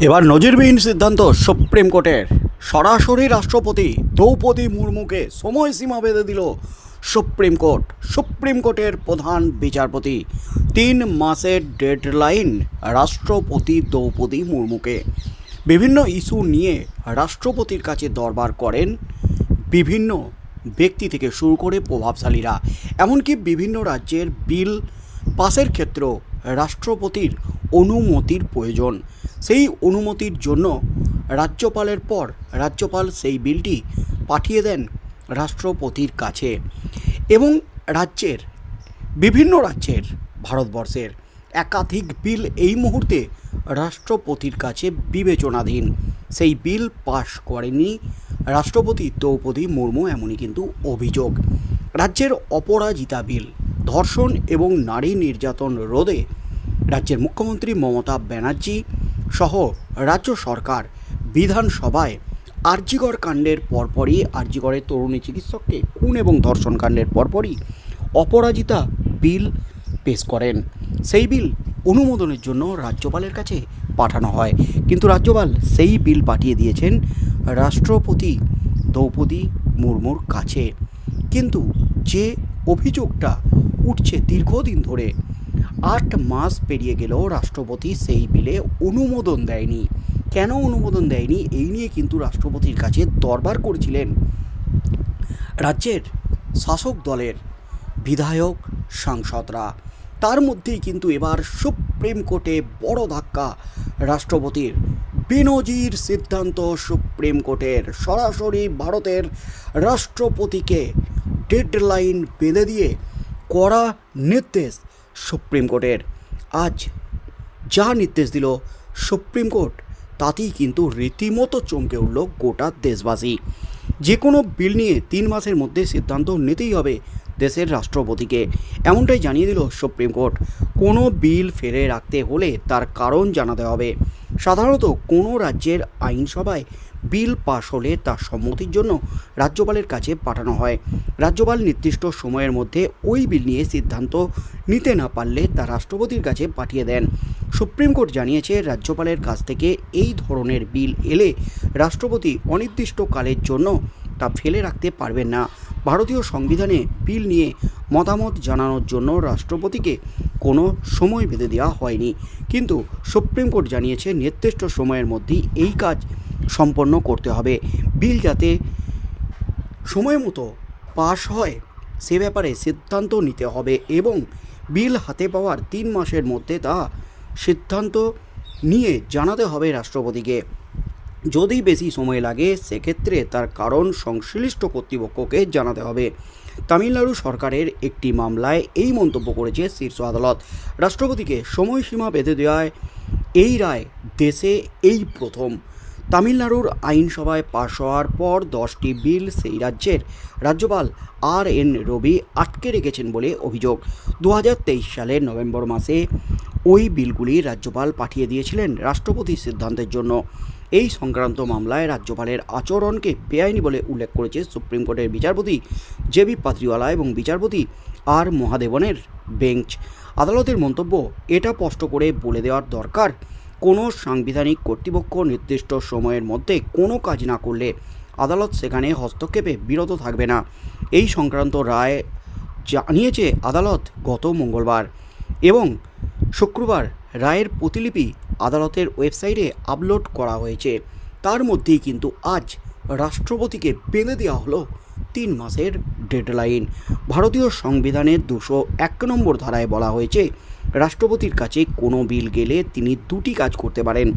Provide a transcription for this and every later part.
এবার নজিরবিহীন সিদ্ধান্ত সুপ্রিম কোর্টের। সরাসরি রাষ্ট্রপতি দ্রৌপদী মুর্মুকে সময়সীমা বেঁধে দিল সুপ্রিম কোর্ট। সুপ্রিম কোর্টের প্রধান বিচারপতি। তিন মাসের ডেডলাইন রাষ্ট্রপতি দ্রৌপদী মুর্মুকে। বিভিন্ন ইস্যু নিয়ে রাষ্ট্রপতির কাছে দরবার করেন বিভিন্ন ব্যক্তি থেকে শুরু করে প্রভাবশালীরা। এমনকি বিভিন্ন রাজ্যের বিল পাসের ক্ষেত্রেও রাষ্ট্রপতির অনুমতির প্রয়োজন। সেই অনুমতির জন্য রাজ্যপালের পর রাজ্যপাল সেই বিলটি পাঠিয়ে দেন রাষ্ট্রপতির কাছে এবং রাজ্যের, বিভিন্ন রাজ্যের, ভারতবর্ষের একাধিক বিল এই মুহূর্তে রাষ্ট্রপতির কাছে বিবেচনাধীন। সেই বিল পাশ করেনি রাষ্ট্রপতি দ্রৌপদী মুর্মু এমনই কিন্তু অভিযোগ। রাজ্যের অপরাজিতা বিল, ধর্ষণ এবং নারী নির্যাতন রোধে রাজ্যের মুখ্যমন্ত্রী মমতা ব্যানার্জি সহ রাজ্য সরকার বিধানসভায় আরজিগড় কাণ্ডের পরপরই আরজিগড়ের তরুণী চিকিৎসককে খুন এবং ধর্ষণ কাণ্ডের পরপরই অপরাজিতা বিল পেশ করেন। সেই বিল অনুমোদনের জন্য রাজ্যপালের কাছে পাঠানো হয়। কিন্তু রাজ্যপাল সেই বিল পাঠিয়ে দিয়েছেন রাষ্ট্রপতি দ্রৌপদী মুর্মুর কাছে। কিন্তু যে অভিযোগটা উঠছে দীর্ঘদিন ধরে আট মাস পেরিয়ে গেলেও রাষ্ট্রপতি সেই বিলে অনুমোদন দেয়নি। কেন অনুমোদন দেয়নি? এই নিয়ে কিন্তু রাষ্ট্রপতির কাছে দরবার করেছিলেন রাজ্যের শাসক দলের বিধায়ক, সাংসদরা। তার মধ্যেই কিন্তু এবার সুপ্রিম কোর্টে বড় ধাক্কা রাষ্ট্রপতির। বেনজির সিদ্ধান্ত সুপ্রিম কোর্টের। সরাসরি ভারতের রাষ্ট্রপতিকে ডেডলাইন বেঁধে দিয়ে কড়া নির্দেশ সুপ্রিম কোর্টের। আজ যা নির্দেশ দিল সুপ্রিম কোর্ট, তাতেই কিন্তু রীতিমতো চমকে উঠল গোটা দেশবাসী। যে কোনো বিল নিয়ে তিন মাসের মধ্যে সিদ্ধান্ত নিতেই হবে দেশের রাষ্ট্রপতিকে। এমনটাই জানিয়ে দিল সুপ্রিম কোর্ট। কোনো বিল ফেলে রাখতে হলে তার কারণ জানাতে হবে। সাধারণত কোনো রাজ্যের আইনসভায় বিল পাশ হলে তার সম্মতির জন্য রাজ্যপালের কাছে পাঠানো হয়। রাজ্যপাল নির্দিষ্ট সময়ের মধ্যে ওই বিল নিয়ে সিদ্ধান্ত নিতে না পারলে তা রাষ্ট্রপতির কাছে পাঠিয়ে দেন। সুপ্রিম কোর্ট জানিয়েছে, রাজ্যপালের কাছ থেকে এই ধরনের বিল এলে রাষ্ট্রপতি অনির্দিষ্টকালের জন্য তা ফেলে রাখতে পারবেন না। ভারতীয় সংবিধানে বিল নিয়ে মতামত জানানোর জন্য রাষ্ট্রপতিকে কোনো সময় বেঁধে দেওয়া হয়নি। কিন্তু সুপ্রিম কোর্ট জানিয়েছে, নির্দিষ্ট সময়ের মধ্যেই এই কাজ সম্পন্ন করতে হবে। বিল যাতে সময় মতো পাশ হয়, সে ব্যাপারে সিদ্ধান্ত নিতে হবে এবং বিল হাতে পাওয়ার তিন মাসের মধ্যে তা সিদ্ধান্ত নিয়ে জানাতে হবে রাষ্ট্রপতিকে। যদি বেশি সময় লাগে, সেক্ষেত্রে তার কারণ সংশ্লিষ্ট কর্তৃপক্ষকে জানাতে হবে। তামিলনাড়ু সরকারের একটি মামলায় এই মন্তব্য করেছে শীর্ষ আদালত। রাষ্ট্রপতিকে সময়সীমা বেঁধে দেওয়ায় এই রায় দেশে এই প্রথম। তামিলনাড়ুর আইনসভায় পাশ হওয়ার পর দশটি বিল সেই রাজ্যের রাজ্যপাল আর এন রবি আটকে রেখেছেন বলে অভিযোগ। দু হাজার তেইশ সালের নভেম্বর মাসে ওই বিলগুলি রাজ্যপাল পাঠিয়ে দিয়েছিলেন রাষ্ট্রপতির সিদ্ধান্তের জন্য। এই সংক্রান্ত মামলায় রাজ্যপালের আচরণকে বেআইনি বলে উল্লেখ করেছে সুপ্রিম কোর্টের বিচারপতি জেবি পাত্রিওয়ালা এবং বিচারপতি আর মহাদেবনের বেঞ্চ। আদালতের মন্তব্য, এটা স্পষ্ট করে বলে দেওয়ার দরকার। কোনো সাংবিধানিক কর্তৃপক্ষ নির্দিষ্ট সময়ের মধ্যে কোনো কাজ না করলে আদালত সেখানে হস্তক্ষেপে বিরত থাকবে না। এই সংক্রান্ত রায় জানিয়েছে আদালত গত মঙ্গলবার এবং শুক্রবার রায়ের প্রতিলিপি আদালতের ওয়েবসাইটে আপলোড করা হয়েছে। তার মধ্যেই কিন্তু আজ রাষ্ট্রপতিকে বেঁধে দেওয়া হলো তিন মাসের ডেডলাইন। ভারতীয় সংবিধানের দুশো এক নম্বর ধারায় বলা হয়েছে, রাষ্ট্রপতির কাছে কোনো বিল গেলে তিনি দুটি কাজ করতে পারেন।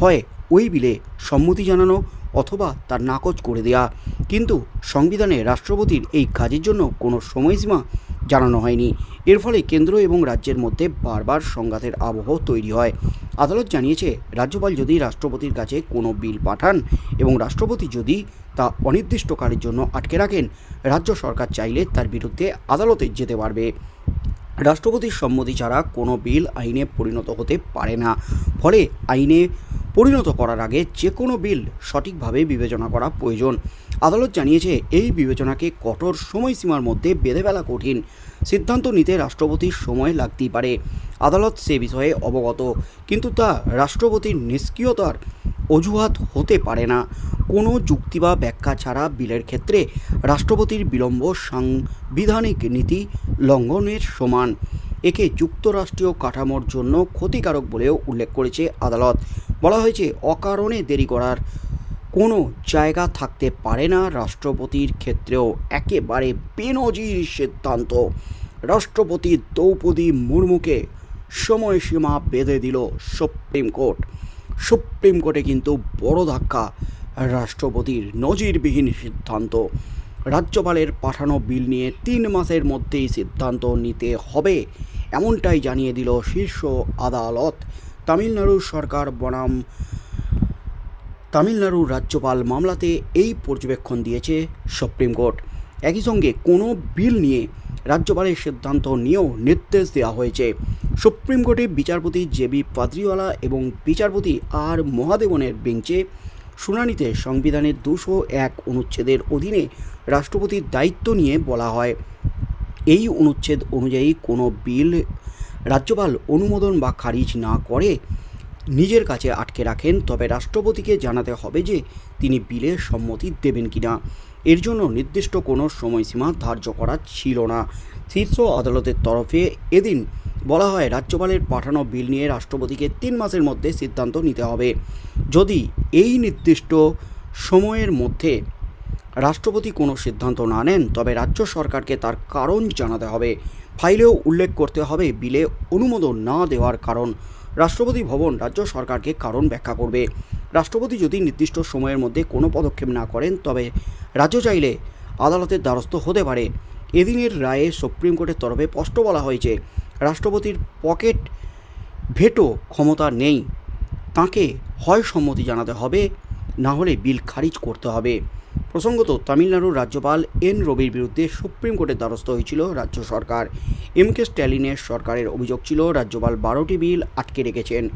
হয় ওই বিলে সম্মতি জানানো অথবা তার নাকচ করে দেওয়া কিন্তু সংবিধানে রাষ্ট্রপতির এই কাজের জন্য কোনো সময়সীমা জানানো হয়নি। এর ফলে কেন্দ্র এবং রাজ্যের মধ্যে বারবার সংঘাতের আবহ তৈরি হয়। আদালত জানিয়েছে, রাজ্যপাল যদি রাষ্ট্রপতির কাছে কোনো বিল পাঠান এবং রাষ্ট্রপতি যদি তা অনির্দিষ্টকালের জন্য আটকে রাখেন, রাজ্য সরকার চাইলে তার বিরুদ্ধে আদালতে যেতে পারবে। রাষ্ট্রপতির সম্মতি ছাড়া কোনো বিল আইনে পরিণত হতে পারে না। ফলে আইনে পরিণত করার আগে যে কোনো বিল সঠিকভাবে বিবেচনা করা প্রয়োজন। আদালত জানিয়েছে, এই বিবেচনাকে কঠোর সময়সীমার মধ্যে বেঁধে ফেলা কঠিন। সিদ্ধান্ত নিতে রাষ্ট্রপতির সময় লাগতেই পারে। আদালত সে বিষয়ে অবগত, কিন্তু তা রাষ্ট্রপতির নিষ্ক্রিয়তার অজুহাত হতে পারে না। কোনো যুক্তি বা ব্যাখ্যা ছাড়া বিলের ক্ষেত্রে রাষ্ট্রপতির বিলম্ব সাংবিধানিক নীতি লঙ্ঘনের সমান। একে যুক্তরাষ্ট্রীয় কাঠামোর জন্য ক্ষতিকারক বলেও উল্লেখ করেছে আদালত। বলা হয়েছে, অকারণে দেরি করার কোনো জায়গা থাকতে পারে না রাষ্ট্রপতির ক্ষেত্রেও। একেবারে বেনজির সিদ্ধান্ত। রাষ্ট্রপতি দ্রৌপদী মুর্মুকে সময়সীমা বেঁধে দিল সুপ্রিম কোর্ট। সুপ্রিম কোর্টে কিন্তু বড় ধাক্কা রাষ্ট্রপতির নজিরবিহীন সিদ্ধান্ত। রাজ্যপালের পাঠানো বিল নিয়ে তিন মাসের মধ্যেই সিদ্ধান্ত নিতে হবে, এমনটাই জানিয়ে দিল শীর্ষ আদালত। তামিলনাড়ু সরকার বনাম তামিলনাড়ুর রাজ্যপাল মামলাতে এই পর্যবেক্ষণ দিয়েছে সুপ্রিম কোর্ট। একই সঙ্গে কোনো বিল নিয়ে রাজ্যপালের সিদ্ধান্ত নিয়েও নির্দেশ দেওয়া হয়েছে। সুপ্রিম কোর্টে বিচারপতি জেবি পাদ্রিওয়ালা এবং বিচারপতি আর মহাদেবনের বেঞ্চে শুনানিতে সংবিধানের দুশো এক অনুচ্ছেদের অধীনে রাষ্ট্রপতির দায়িত্ব নিয়ে বলা হয়। এই অনুচ্ছেদ অনুযায়ী কোনো বিল রাজ্যপাল অনুমোদন বা খারিজ না করে নিজের কাছে আটকে রাখেন, তবে রাষ্ট্রপতিকে জানাতে হবে যে তিনি বিলের সম্মতি দেবেন কিনা। এর জন্য নির্দিষ্ট কোনো সময়সীমা ধার্য করা ছিল না। শীর্ষ আদালতের তরফে এদিন বলা হয়, রাজ্যপালের পাঠানো বিল নিয়ে রাষ্ট্রপতিকে তিন মাসের মধ্যে সিদ্ধান্ত নিতে হবে। যদি এই নির্দিষ্ট সময়ের মধ্যে রাষ্ট্রপতি কোনো সিদ্ধান্ত না নেন, তবে রাজ্য সরকারকে তার কারণ জানাতে হবে। ফাইলেও উল্লেখ করতে হবে, বিলে অনুমোদন না দেওয়ার কারণ। রাষ্ট্রপতি ভবন রাজ্য সরকারকে কারণ ব্যাখ্যা করবে। রাষ্ট্রপতি যদি নির্দিষ্ট সময়ের মধ্যে কোনো পদক্ষেপ না করেন, তবে রাজ্য চাইলে আদালতের দ্বারস্থ হতে পারে। এদিনের রায়ে সুপ্রিম কোর্টের তরফে স্পষ্ট বলা হয়েছে, রাষ্ট্রপতির পকেট ভেটো ক্ষমতা নেই। তাকে হয় সম্মতি জানাতে হবে, না হলে বিল খারিজ করতে হবে। প্রসঙ্গত, তামিলনাড়ুর রাজ্যপাল এন রবির বিরুদ্ধে সুপ্রিম কোর্টের দ্বারস্থ হয়েছিল রাজ্য সরকার। এম কে স্ট্যালিনের সরকারের অভিযোগ ছিল, রাজ্যপাল বারোটি বিল আটকে রেখেছেন।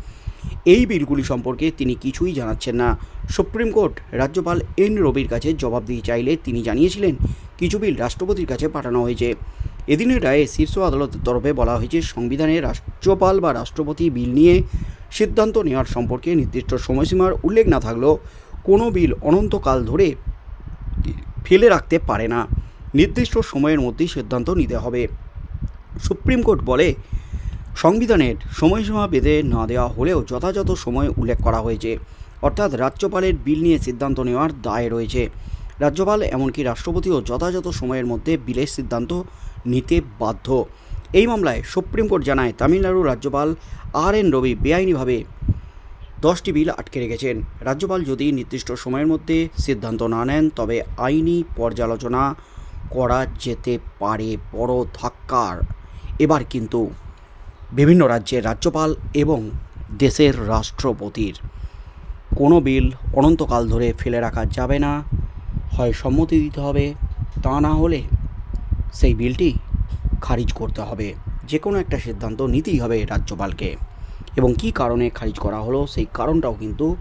এই বিলগুলি সম্পর্কে তিনি কিছুই জানাচ্ছেন না। সুপ্রিম কোর্ট রাজ্যপাল এন রবির কাছে জবাব দিয়ে চাইলে তিনি জানিয়েছিলেন, কিছু বিল রাষ্ট্রপতির কাছে পাঠানো হয়েছে। এদিনের রায়ে শীর্ষ আদালতের তরফে বলা হয়েছে, সংবিধানে রাষ্ট্রপাল বা রাষ্ট্রপতি বিল নিয়ে সিদ্ধান্ত নেওয়ার সম্পর্কে নির্দিষ্ট সময়সীমার উল্লেখ না থাকলেও কোনো বিল অনন্তকাল ধরে ফেলে রাখতে পারে না। নির্দিষ্ট সময়ের মধ্যেই সিদ্ধান্ত নিতে হবে। সুপ্রিম কোর্ট বলে সংবিধানের সময়সীমা বেঁধে না দেওয়া হলেও যথাযথ সময় উল্লেখ করা হয়েছে। অর্থাৎ রাজ্যপালের বিল নিয়ে সিদ্ধান্ত নেওয়ার দায় রয়েছে। রাজ্যপাল এমনকি রাষ্ট্রপতিও যথাযথ সময়ের মধ্যে বিলের সিদ্ধান্ত নিতে বাধ্য। এই মামলায় সুপ্রিম কোর্ট জানায় তামিলনাড়ুর রাজ্যপাল আর এন রবি বেআইনিভাবে দশটি বিল আটকে রেখেছেন। রাজ্যপাল যদি নির্দিষ্ট সময়ের মধ্যে সিদ্ধান্ত না নেন, তবে আইনি পর্যালোচনা করা যেতে পারে। বড় ধাক্কার। এবার কিন্তু বিভিন্ন রাজ্যের রাজ্যপাল এবং দেশের রাষ্ট্রপতির। কোনো বিল অনন্তকাল ধরে ফেলে রাখা যাবে না, হয় সম্মতি দিতে হবে, তা না হলে সেই বিলটি খারিজ করতে হবে। যে কোনো একটা সিদ্ধান্ত নিতেই হবে রাজ্যপালকে। এবং কী কারণে খারিজ করা হলো সেই কারণটাও কিন্তু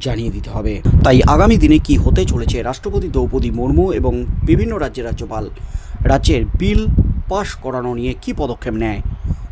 জানিয়ে দিতে হবে। তাই আগামী দিনে কি হতে চলেছে রাষ্ট্রপতি দ্রৌপদী মুর্মু এবং বিভিন্ন রাজ্যের রাজ্যপাল রাজ্যের বিল পাশ করানো নিয়ে কি পদক্ষেপ নেয়